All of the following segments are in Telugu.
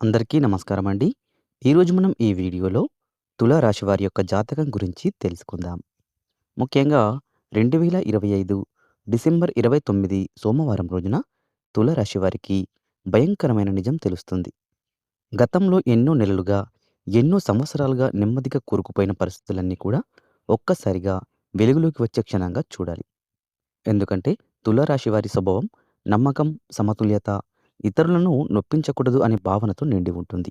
అందరికీ నమస్కారం అండి. ఈరోజు మనం ఈ వీడియోలో తులారాశి వారి యొక్క జాతకం గురించి తెలుసుకుందాం. ముఖ్యంగా 2025 డిసెంబర్ 29 సోమవారం రోజున తులరాశి వారికి భయంకరమైన నిజం తెలుస్తుంది. గతంలో ఎన్నో నెలలుగా, ఎన్నో సంవత్సరాలుగా నెమ్మదిగా కూరుకుపోయిన పరిస్థితులన్నీ కూడా ఒక్కసారిగా వెలుగులోకి వచ్చే క్షణంగా చూడాలి. ఎందుకంటే తులరాశి వారి స్వభావం నమ్మకం, సమతుల్యత, ఇతరులను నొప్పించకూడదు అనే భావనతో నిండి ఉంటుంది.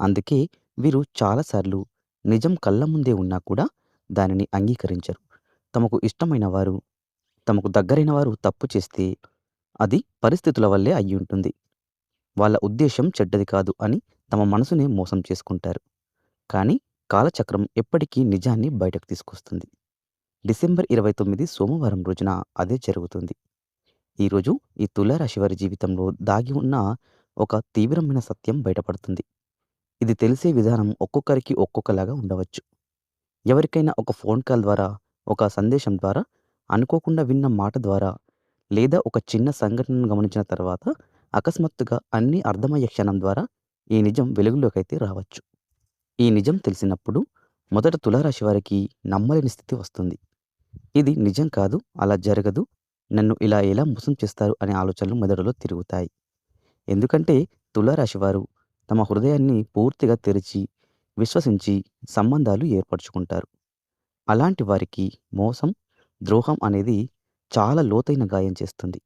అందుకే వీరు చాలాసార్లు నిజం కళ్ళ ముందే ఉన్నా కూడా దానిని అంగీకరించరు. తమకు ఇష్టమైన వారు, తమకు దగ్గరైన వారు తప్పు చేస్తే అది పరిస్థితుల వల్లే అయ్యుంటుంది. వాళ్ళ ఉద్దేశం చెడ్డది కాదు అని తమ మనసునే మోసం చేసుకుంటారు. కానీ కాలచక్రం ఎప్పటికీ నిజాన్ని బయటకు తీసుకొస్తుంది. డిసెంబర్ 29 సోమవారం రోజున అదే జరుగుతుంది. ఈరోజు ఈ తులారాశివారి వారి జీవితంలో దాగి ఉన్న ఒక తీవ్రమైన సత్యం బయటపడుతుంది. ఇది తెలిసే విధానం ఒక్కొక్కరికి ఒక్కొక్కలాగా ఉండవచ్చు. ఎవరికైనా ఒక ఫోన్ కాల్ ద్వారా, ఒక సందేశం ద్వారా, అనుకోకుండా విన్న మాట ద్వారా, లేదా ఒక చిన్న సంఘటనను గమనించిన తర్వాత అకస్మాత్తుగా అన్నీ అర్థమయ్యే క్షణం ద్వారా ఈ నిజం వెలుగులోకైతే రావచ్చు. ఈ నిజం తెలిసినప్పుడు మొదట తులారాశి వారికి నమ్మలేని స్థితి వస్తుంది. ఇది నిజం కాదు, అలా జరగదు, నన్ను ఇలా ఎలా మోసం చేస్తారు అనే ఆలోచనలు మెదడులో తిరుగుతాయి. ఎందుకంటే తులారాశివారు తమ హృదయాన్ని పూర్తిగా తెరిచి, విశ్వసించి సంబంధాలు ఏర్పరచుకుంటారు. అలాంటి వారికి మోసం, ద్రోహం అనేది చాలా లోతైన గాయం చేస్తుంది.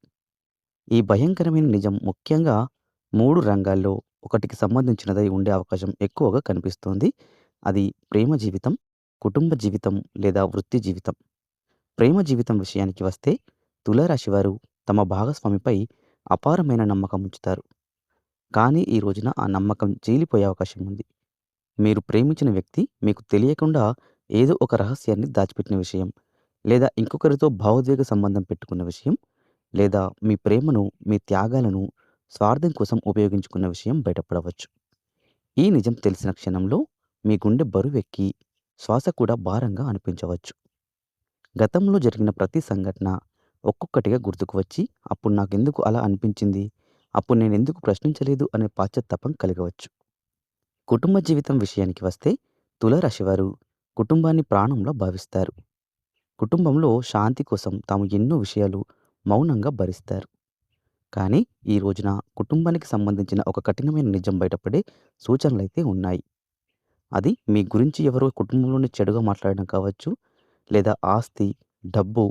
ఈ భయంకరమైన నిజం ముఖ్యంగా మూడు రంగాల్లో ఒకటికి సంబంధించినదై ఉండే అవకాశం ఎక్కువగా కనిపిస్తుంది అది ప్రేమ జీవితం, కుటుంబ జీవితం లేదా వృత్తి జీవితం. ప్రేమ జీవితం విషయానికి వస్తే తులారాశివారు తమ భాగస్వామిపై అపారమైన నమ్మకం ఉంచుతారు. కానీ ఈ రోజున ఆ నమ్మకం చీలిపోయే అవకాశం ఉంది. మీరు ప్రేమించిన వ్యక్తి మీకు తెలియకుండా ఏదో ఒక రహస్యాన్ని దాచిపెట్టిన విషయం, లేదా ఇంకొకరితో భావోద్వేగ సంబంధం పెట్టుకున్న విషయం, లేదా మీ ప్రేమను, మీ త్యాగాలను స్వార్థం కోసం ఉపయోగించుకున్న విషయం బయటపడవచ్చు. ఈ నిజం తెలిసిన క్షణంలో మీ గుండె బరువెక్కి శ్వాస కూడా భారంగా అనిపించవచ్చు. గతంలో జరిగిన ప్రతి సంఘటన ఒక్కొక్కటిగా గుర్తుకు వచ్చి అప్పుడు నాకెందుకు అలా అనిపించింది, అప్పుడు నేను ఎందుకు ప్రశ్నించలేదు అనే పాశ్చాత్తాపం కలగవచ్చు. కుటుంబ జీవితం విషయానికి వస్తే తులరాశివారు కుటుంబాన్ని ప్రాణంలో భావిస్తారు. కుటుంబంలో శాంతి కోసం తాము ఎన్నో విషయాలు మౌనంగా భరిస్తారు. కానీ ఈ రోజున కుటుంబానికి సంబంధించిన ఒక కఠినమైన నిజం బయటపడే సూచనలైతే ఉన్నాయి. అది మీ గురించి ఎవరో కుటుంబంలోని చెడుగా మాట్లాడడం కావచ్చు, లేదా ఆస్తి, డబ్బు,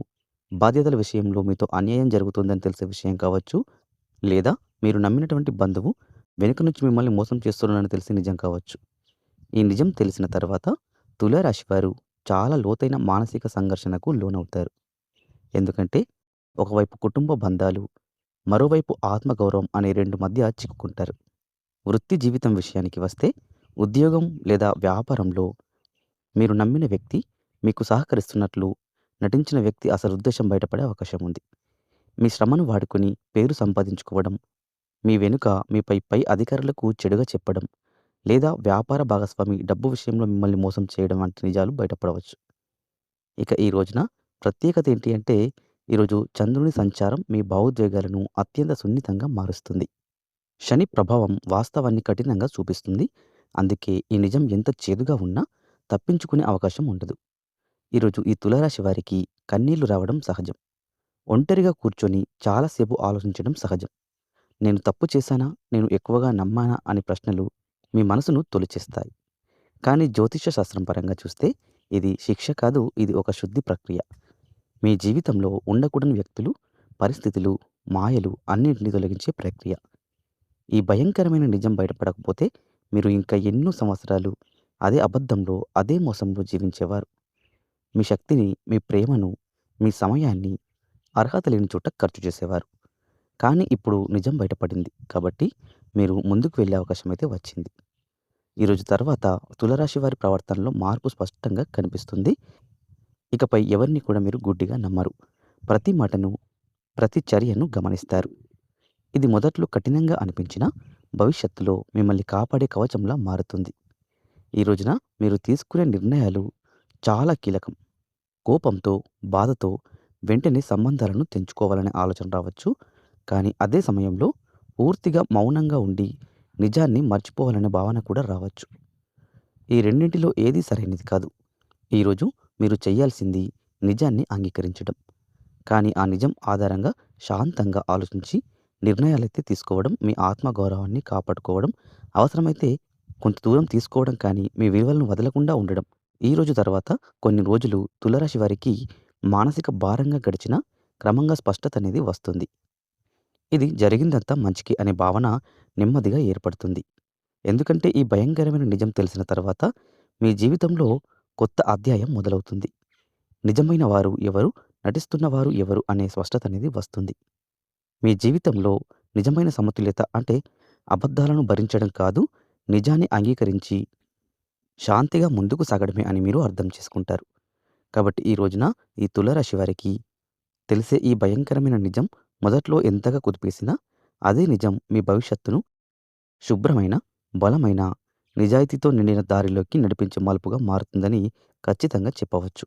బాధ్యతల విషయంలో మీతో అన్యాయం జరుగుతుందని తెలిసే విషయం కావచ్చు, లేదా మీరు నమ్మినటువంటి బంధువు వెనుక నుంచి మిమ్మల్ని మోసం చేస్తున్నాడని తెలిసి నిజం కావచ్చు. ఈ నిజం తెలిసిన తర్వాత తులారాశి వారు చాలా లోతైన మానసిక సంఘర్షణకు లోనవుతారు. ఎందుకంటే ఒకవైపు కుటుంబ బంధాలు, మరోవైపు ఆత్మగౌరవం అనే రెండు మధ్య చిక్కుకుంటారు. వృత్తి జీవితం విషయానికి వస్తే ఉద్యోగం లేదా వ్యాపారంలో మీరు నమ్మిన వ్యక్తి మీకు సహకరిస్తున్నట్లు నటించిన వ్యక్తి అసలు ఉద్దేశం బయటపడే అవకాశం ఉంది. మీ శ్రమను వాడుకొని పేరు సంపాదించుకోవడం, మీ వెనుక మీపై పై అధికారులకు చెడుగా చెప్పడం, లేదా వ్యాపార భాగస్వామి డబ్బు విషయంలో మిమ్మల్ని మోసం చేయడం వంటి నిజాలు బయటపడవచ్చు. ఇక ఈ రోజున ప్రత్యేకత ఏంటి అంటే ఈరోజు చంద్రుని సంచారం మీ భావోద్వేగాలను అత్యంత సున్నితంగా మారుస్తుంది. శని ప్రభావం వాస్తవాన్ని కఠినంగా చూపిస్తుంది. అందుకే ఈ నిజం ఎంత చేదుగా ఉన్నా తప్పించుకునే అవకాశం ఉండదు. ఈరోజు ఈ తులారాశి వారికి కన్నీళ్ళు రావడం సహజం. ఒంటరిగా కూర్చొని చాలా సేపు ఆలోచించడం సహజం. నేను తప్పు చేశానా, నేను ఎక్కువగా నమ్మానా అనే ప్రశ్నలు మీ మనసును తొలిచేస్తాయి. కానీ జ్యోతిష శాస్త్రం పరంగా చూస్తే ఇది శిక్ష కాదు, ఇది ఒక శుద్ధి ప్రక్రియ. మీ జీవితంలో ఉండకూడని వ్యక్తులు, పరిస్థితులు, మాయలు అన్నింటినీ తొలగించే ప్రక్రియ. ఈ భయంకరమైన నిజం బయటపడకపోతే మీరు ఇంకా ఎన్నో సంవత్సరాలు అదే అబద్ధంలో, అదే మోసంలో జీవించేవారు. మీ శక్తిని, మీ ప్రేమను, మీ సమయాన్ని అర్హత లేని చోట ఖర్చు చేసేవారు. కానీ ఇప్పుడు నిజం బయటపడింది కాబట్టి మీరు ముందుకు వెళ్ళే అవకాశం అయితే వచ్చింది. ఈరోజు తర్వాత తులరాశి వారి ప్రవర్తనలో మార్పు స్పష్టంగా కనిపిస్తుంది. ఇకపై ఎవరిని కూడా మీరు గుడ్డిగా నమ్మరు. ప్రతి మాటను, ప్రతి చర్యను గమనిస్తారు. ఇది మొదట్లో కఠినంగా అనిపించినా భవిష్యత్తులో మిమ్మల్ని కాపాడే కవచంలా మారుతుంది. ఈ రోజున మీరు తీసుకునే నిర్ణయాలు చాలా కీలకం. కోపంతో, బాధతో వెంటనే సంబంధాలను తెంచుకోవాలనే ఆలోచన రావచ్చు. కానీ అదే సమయంలో పూర్తిగా మౌనంగా ఉండి నిజాన్ని మర్చిపోవాలనే భావన కూడా రావచ్చు. ఈ రెండింటిలో ఏదీ సరైనది కాదు. ఈరోజు మీరు చెయ్యాల్సింది నిజాన్ని అంగీకరించడం. కానీ ఆ నిజం ఆధారంగా శాంతంగా ఆలోచించి నిర్ణయాలైతే తీసుకోవడం, మీ ఆత్మగౌరవాన్ని కాపాడుకోవడం, అవసరమైతే కొంత దూరం తీసుకోవడం కానీ, మీ విలువలను వదలకుండా ఉండడం. ఈరోజు తర్వాత కొన్ని రోజులు తులరాశి వారికి మానసిక భారంగా గడిచిన క్రమంగా స్పష్టత అనేది వస్తుంది. ఇది జరిగిందంతా మంచికి అనే భావన నెమ్మదిగా ఏర్పడుతుంది. ఎందుకంటే ఈ భయంకరమైన నిజం తెలిసిన తర్వాత మీ జీవితంలో కొత్త అధ్యాయం మొదలవుతుంది. నిజమైన వారు ఎవరు? నటిస్తున్న వారు ఎవరు? అనే స్పష్టత అనేది వస్తుంది. మీ జీవితంలో నిజమైన సమతుల్యత అంటే అబద్ధాలను భరించడం కాదు, నిజాన్ని అంగీకరించి శాంతిగా ముందుకు సాగడమే అని మీరు అర్థం చేసుకుంటారు. కాబట్టి ఈ రోజున ఈ తులరాశి వారికి తెలిసే ఈ భయంకరమైన నిజం మొదట్లో ఎంతగా కుదిపేసినా అదే నిజం మీ భవిష్యత్తును శుభ్రమైన, బలమైన, నిజాయితీతో నిండిన దారిలోకి నడిపించే మలుపుగా మారుతుందని ఖచ్చితంగా చెప్పవచ్చు.